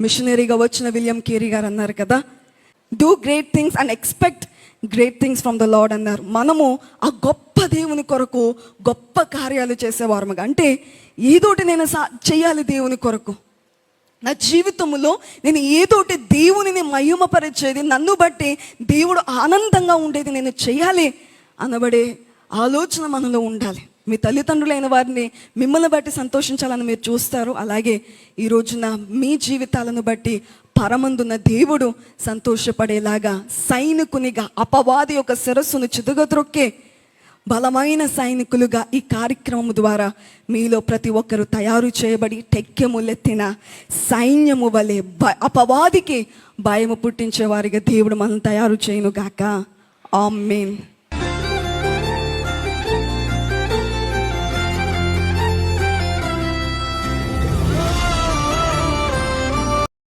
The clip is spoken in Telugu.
మిషనరీగా వచ్చిన విలియం కేరీ గారు అన్నారు కదా. Do great things and expect great things from the lord అన్నారు. మనము ఆ గొప్ప దేవుని కొరకు గొప్ప కార్యాలు చేసేవారముగా. అంటే ఏదోటి నేను సా చేయాలి దేవుని కొరకు. నా జీవితంలో నేను ఏదోటి దేవునిని మహిమపరిచేది నన్ను బట్టి దేవుడు ఆనందంగా ఉండేది నేను చేయాలి అనబడే ఆలోచన మనలో ఉండాలి. మీ తల్లిదండ్రులైన వారిని మిమ్మల్ని బట్టి సంతోషించాలని మీరు చూస్తారు. అలాగే ఈ రోజున మీ జీవితాలను బట్టి పరమందున్న దేవుడు సంతోషపడేలాగా సైనికునిగా అపవాది యొక్క శిరస్సును చిదుగద్రొక్కే బలమైన సైనికులుగా ఈ కార్యక్రమం ద్వారా మీలో ప్రతి ఒక్కరు తయారు చేయబడి టెక్కెములెత్తిన సైన్యము వలె భ అపవాదికి భయము పుట్టించే వారిగా దేవుడు మనం తయారు చేయను గాక ఆమెన్.